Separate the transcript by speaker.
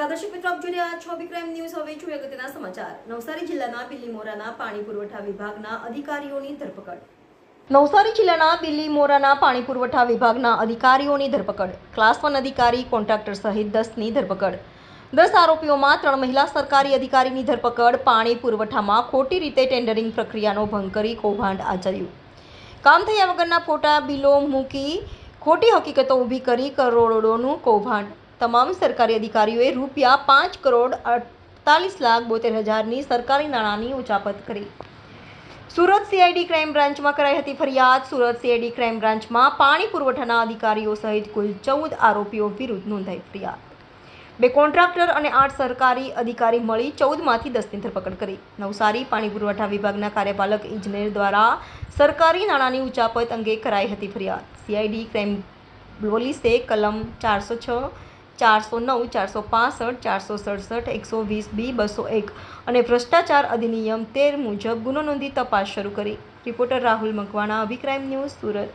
Speaker 1: નમસ્કાર દર્શક મિત્રો આપ જોઈ રહ્યા છો વિક્રમ ન્યૂઝ, હવે જોઈએ અગત્યના સમાચાર. નવસારી જિલ્લાના બિલ્લીમોરાના પાણી પુરવઠા વિભાગના અધિકારીઓની ધરપકડ. નવસારી જિલ્લાના બિલ્લીમોરાના પાણી પુરવઠા વિભાગના અધિકારીઓની ધરપકડ. ક્લાસ વન અધિકારી, કોન્ટ્રાક્ટર સહિત દસની ધરપકડ. દસ આરોપીઓમાં ત્રણ મહિલા સરકારી અધિકારીની ધરપકડ. પાણી પુરવઠામાં ખોટી રીતે ટેન્ડરિંગ પ્રક્રિયાનો ભંગ કરી કૌભાંડ આચર્યું. કામ થયા વગરના ફોટા, બિલો મૂકી ખોટી હકીકતો ઊભી કરી કરોડોનું કૌભાંડ તમામ સરકારી અધિકારીઓએ રૂપિયા પાંચ કરોડ અડતાલીસ લાખ બોતેર હજારની સરકારી નાણાંની ઉચાપત કરી. સુરત સીઆઈડી ક્રાઇમ બ્રાન્ચમાં કરાઈ હતી ફરિયાદ. સુરત સીઆઈડી ક્રાઇમ બ્રાન્ચમાં પાણી પુરવઠાના અધિકારીઓ સહિત કુલ ચૌદ આરોપીઓ વિરુદ્ધ નોંધાઈ ફરિયાદ. બે કોન્ટ્રાક્ટર અને આઠ સરકારી અધિકારી મળી ચૌદમાંથી દસની ધરપકડ કરી. નવસારી પાણી પુરવઠા વિભાગના કાર્યપાલક ઇજનેર દ્વારા સરકારી નાણાંની ઉચાપત અંગે કરાઈ હતી ફરિયાદ. સીઆઈડી ક્રાઇમ પોલીસે કલમ ચારસો છ ચારસો નવ, ચારસો પાસઠ, ચારસો સડસઠ, એકસો વીસ બી, બસો એક. અને ભ્રષ્ટાચાર અધિનિયમ તેર મુજબ ગુનો નોંધી તપાસ શરૂ કરી. Reporter Rahul Makwana, અભિક્રાઇમ news Surat.